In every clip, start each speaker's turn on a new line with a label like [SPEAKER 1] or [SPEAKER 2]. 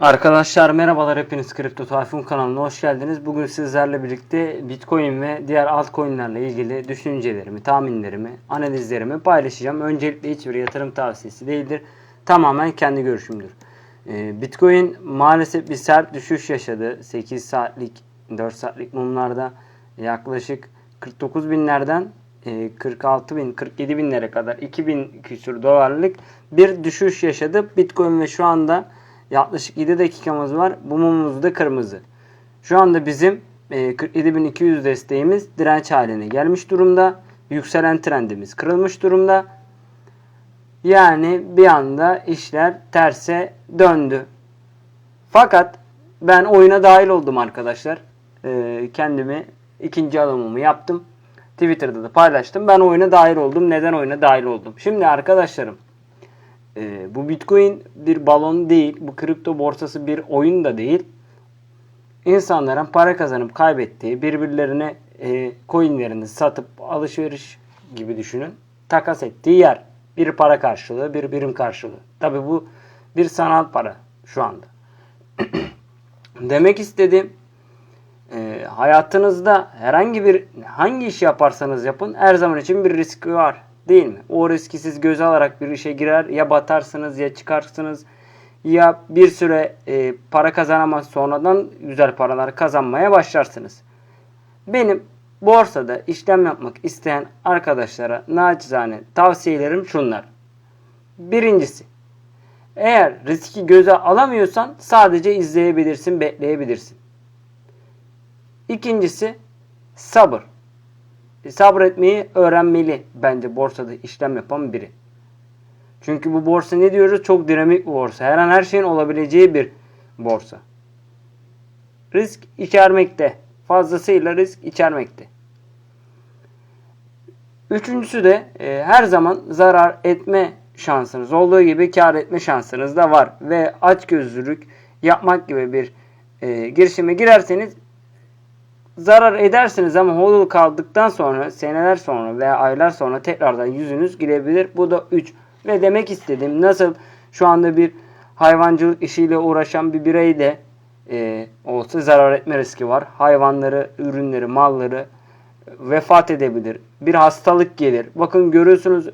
[SPEAKER 1] Arkadaşlar merhabalar hepiniz Kripto Tayfun kanalına hoş geldiniz. Bugün sizlerle birlikte Bitcoin ve diğer altcoin'lerle ilgili düşüncelerimi, tahminlerimi, analizlerimi paylaşacağım. Öncelikle hiçbir yatırım tavsiyesi değildir. Tamamen kendi görüşümdür. Ee, Bitcoin maalesef bir sert düşüş yaşadı. 8 saatlik, 4 saatlik mumlarda yaklaşık 49 binlerden e, 46 bin, 47 binlere kadar 2000 küsur dolarlık bir düşüş yaşadı. Bitcoin ve şu anda yaklaşık 7 dakikamız var. Bu mumumuz da kırmızı. Şu anda bizim e, 47.200 desteğimiz direnç haline gelmiş durumda. Yükselen trendimiz kırılmış durumda. Yani bir anda işler terse döndü. Fakat ben oyuna dahil oldum arkadaşlar. E, kendimi ikinci alımımı yaptım. Twitter'da da paylaştım. Ben oyuna dahil oldum. Neden oyuna dahil oldum? Şimdi arkadaşlarım e, bu Bitcoin bir balon değil. Bu kripto borsası bir oyun da değil. İnsanların para kazanıp kaybettiği, birbirlerine e, coinlerini satıp alışveriş gibi düşünün. Takas ettiği yer. Bir para karşılığı, bir birim karşılığı. Tabi bu bir sanal para şu anda. Demek istediğim e, hayatınızda herhangi bir hangi iş yaparsanız yapın her zaman için bir riski var değil mi? O riski siz göze alarak bir işe girer ya batarsınız ya çıkarsınız ya bir süre e, para kazanamaz sonradan güzel paralar kazanmaya başlarsınız. Benim borsada işlem yapmak isteyen arkadaşlara naçizane tavsiyelerim şunlar. Birincisi eğer riski göze alamıyorsan sadece izleyebilirsin, bekleyebilirsin. İkincisi sabır. E, Sabretmeyi öğrenmeli bence borsada işlem yapan biri. Çünkü bu borsa ne diyoruz? Çok dinamik bir borsa. Her an her şeyin olabileceği bir borsa. Risk içermekte. Fazlasıyla risk içermekte. Üçüncüsü de e, her zaman zarar etme şansınız olduğu gibi kar etme şansınız da var. Ve açgözlülük yapmak gibi bir e, girişime girerseniz zarar edersiniz ama hodl kaldıktan sonra seneler sonra veya aylar sonra tekrardan yüzünüz girebilir. Bu da 3. Ve demek istediğim nasıl şu anda bir hayvancılık işiyle uğraşan bir birey de e, olsa zarar etme riski var. Hayvanları, ürünleri, malları vefat edebilir. Bir hastalık gelir. Bakın görüyorsunuz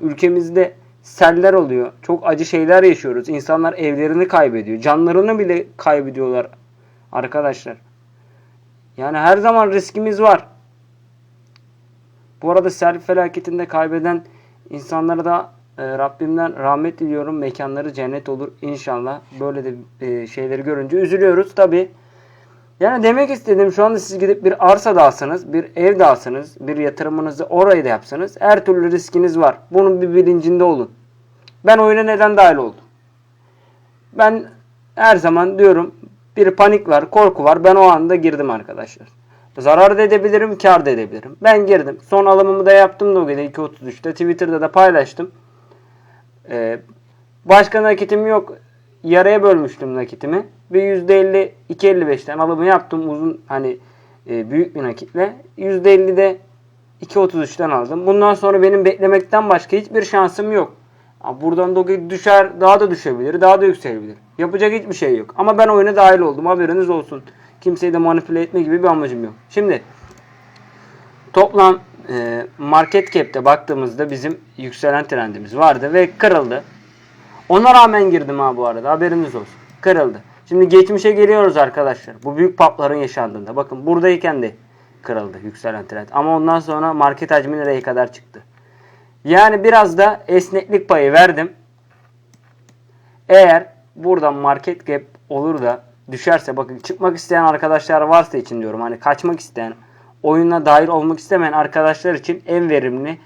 [SPEAKER 1] ülkemizde seller oluyor. Çok acı şeyler yaşıyoruz. İnsanlar evlerini kaybediyor. Canlarını bile kaybediyorlar arkadaşlar. Yani her zaman riskimiz var. Bu arada sel felaketinde kaybeden insanlara da e, Rabbimden rahmet diliyorum. Mekanları cennet olur inşallah. Böyle de e, şeyleri görünce üzülüyoruz tabi. Yani demek istediğim şu anda siz gidip bir arsa da bir ev de bir yatırımınızı orayı da yapsanız her türlü riskiniz var. Bunun bir bilincinde olun. Ben oyuna neden dahil oldum? Ben her zaman diyorum bir panik var, korku var. Ben o anda girdim arkadaşlar. Zarar da edebilirim, kar da edebilirim. Ben girdim. Son alımımı da yaptım da o gece 2.33'te. Twitter'da da paylaştım. Ee, başka nakitim yok. Yarıya bölmüştüm nakitimi. Bir %50, 2.55'ten alımı yaptım. Uzun hani e, büyük bir nakitle. %50 de 2.33'ten aldım. Bundan sonra benim beklemekten başka hiçbir şansım yok. Buradan da düşer, daha da düşebilir, daha da yükselebilir. Yapacak hiçbir şey yok. Ama ben oyuna dahil oldum. Haberiniz olsun. Kimseyi de manipüle etme gibi bir amacım yok. Şimdi toplam e, market cap'te baktığımızda bizim yükselen trendimiz vardı ve kırıldı. Ona rağmen girdim ha bu arada. Haberiniz olsun. Kırıldı. Şimdi geçmişe geliyoruz arkadaşlar. Bu büyük papların yaşandığında. Bakın buradayken de kırıldı yükselen trend. Ama ondan sonra market hacmi nereye kadar çıktı? Yani biraz da esneklik payı verdim. Eğer buradan market gap olur da düşerse bakın çıkmak isteyen arkadaşlar varsa için diyorum. Hani kaçmak isteyen, oyuna dahil olmak istemeyen arkadaşlar için en verimli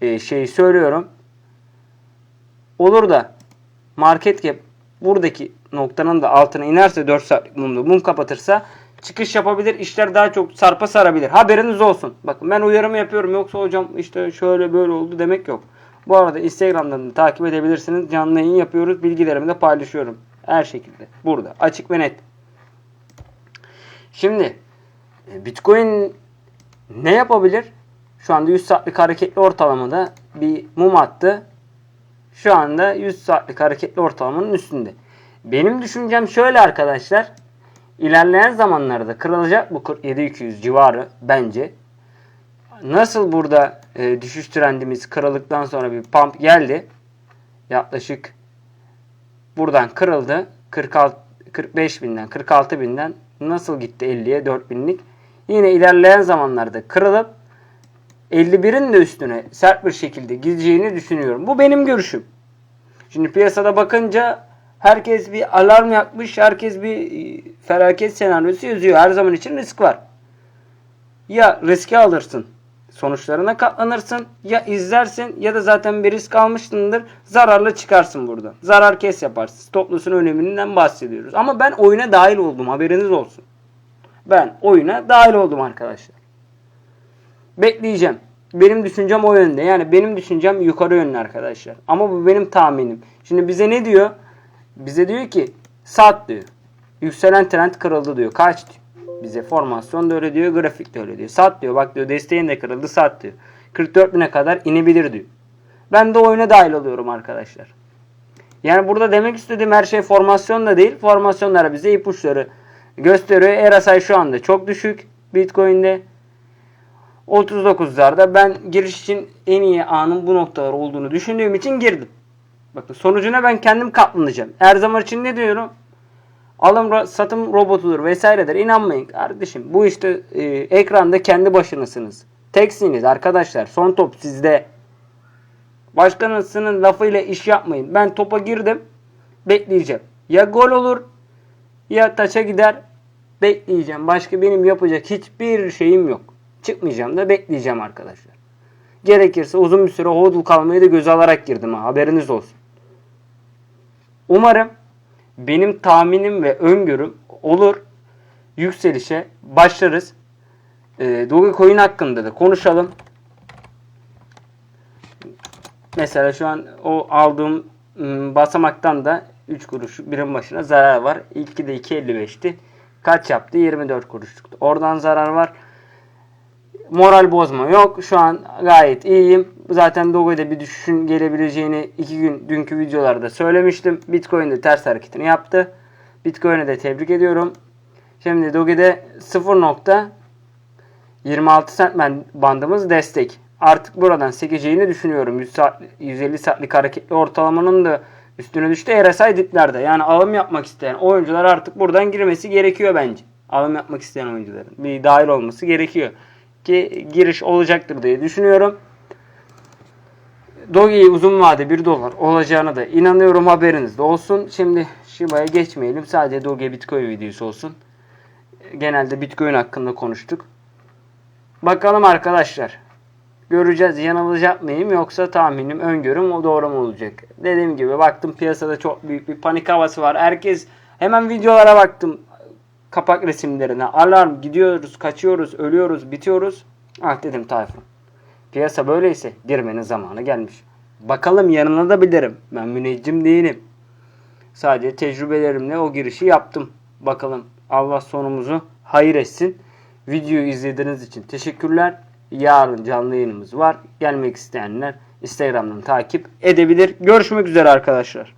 [SPEAKER 1] e, şeyi söylüyorum. Olur da market gap buradaki noktanın da altına inerse 4 saatlik mumda mum kapatırsa çıkış yapabilir. işler daha çok sarpa sarabilir. Haberiniz olsun. Bakın ben uyarımı yapıyorum. Yoksa hocam işte şöyle böyle oldu demek yok. Bu arada Instagram'dan da takip edebilirsiniz. Canlı yayın yapıyoruz. Bilgilerimi de paylaşıyorum. Her şekilde. Burada. Açık ve net. Şimdi e, Bitcoin ne yapabilir? Şu anda 100 saatlik hareketli ortalamada bir mum attı. Şu anda 100 saatlik hareketli ortalamanın üstünde. Benim düşüncem şöyle arkadaşlar. İlerleyen zamanlarda kırılacak bu 47-200 civarı bence. Nasıl burada e, düşüş trendimiz kırıldıktan sonra bir pump geldi. Yaklaşık buradan kırıldı. 46 45 binden 46 binden nasıl gitti 50'ye 4000'lik. Yine ilerleyen zamanlarda kırılıp 51'in de üstüne sert bir şekilde gideceğini düşünüyorum. Bu benim görüşüm. Şimdi piyasada bakınca herkes bir alarm yakmış, herkes bir e, felaket senaryosu yazıyor. Her zaman için risk var. Ya riski alırsın, sonuçlarına katlanırsın, ya izlersin ya da zaten bir risk almışsındır, zararlı çıkarsın buradan. Zarar kes yaparsın. Stoplusun öneminden bahsediyoruz. Ama ben oyuna dahil oldum, haberiniz olsun. Ben oyuna dahil oldum arkadaşlar. Bekleyeceğim. Benim düşüncem o yönde. Yani benim düşüncem yukarı yönlü arkadaşlar. Ama bu benim tahminim. Şimdi bize ne diyor? Bize diyor ki sat diyor. Yükselen trend kırıldı diyor. Kaç diyor. Bize formasyon da öyle diyor. Grafik de öyle diyor. Sat diyor. Bak diyor desteğin de kırıldı sat diyor. 44 bine kadar inebilir diyor. Ben de oyuna dahil oluyorum arkadaşlar. Yani burada demek istediğim her şey formasyon da değil. Formasyonlara bize ipuçları gösteriyor. RSI şu anda çok düşük Bitcoin'de. 39'larda ben giriş için en iyi anın bu noktalar olduğunu düşündüğüm için girdim. Bakın sonucuna ben kendim katlanacağım. Her zaman için ne diyorum? Alım satım robotudur vesairedir. İnanmayın kardeşim. Bu işte e, ekranda kendi başınasınız. Teksiniz arkadaşlar. Son top sizde. Başkanısının lafıyla iş yapmayın. Ben topa girdim. Bekleyeceğim. Ya gol olur ya taça gider. Bekleyeceğim. Başka benim yapacak hiçbir şeyim yok. Çıkmayacağım da bekleyeceğim arkadaşlar. Gerekirse uzun bir süre hodl kalmayı da göze alarak girdim ha. Haberiniz olsun. Umarım benim tahminim ve öngörüm olur. Yükselişe başlarız. Ee, Dogecoin hakkında da konuşalım. Mesela şu an o aldığım ım, basamaktan da 3 kuruş birim başına zarar var. İlki de 2.55'ti. Kaç yaptı? 24 kuruşluktu. Oradan zarar var. Moral bozma yok. Şu an gayet iyiyim. Zaten Doge'de bir düşüşün gelebileceğini iki gün dünkü videolarda söylemiştim. Bitcoin de ters hareketini yaptı. Bitcoin'e de tebrik ediyorum. Şimdi Doge'de 0.26 cent ben- bandımız destek. Artık buradan sekeceğini düşünüyorum. 100 saat, 150 saatlik hareketli ortalamanın da üstüne düştü. RSI diplerde. Yani alım yapmak isteyen oyuncular artık buradan girmesi gerekiyor bence. Alım yapmak isteyen oyuncuların. Bir dahil olması gerekiyor. Ki giriş olacaktır diye düşünüyorum. Doge'yi uzun vade 1 dolar olacağına da inanıyorum haberiniz olsun. Şimdi Shiba'ya geçmeyelim. Sadece Doge Bitcoin videosu olsun. Genelde Bitcoin hakkında konuştuk. Bakalım arkadaşlar. Göreceğiz yanılacak mıyım yoksa tahminim, öngörüm o doğru mu olacak? Dediğim gibi baktım piyasada çok büyük bir panik havası var. Herkes hemen videolara baktım. Kapak resimlerine. Alarm gidiyoruz, kaçıyoruz, ölüyoruz, bitiyoruz. Ah dedim Tayfun. Piyasa böyleyse girmenin zamanı gelmiş. Bakalım yanılabilirim. Ben müneccim değilim. Sadece tecrübelerimle o girişi yaptım. Bakalım Allah sonumuzu hayır etsin. Videoyu izlediğiniz için teşekkürler. Yarın canlı yayınımız var. Gelmek isteyenler Instagram'dan takip edebilir. Görüşmek üzere arkadaşlar.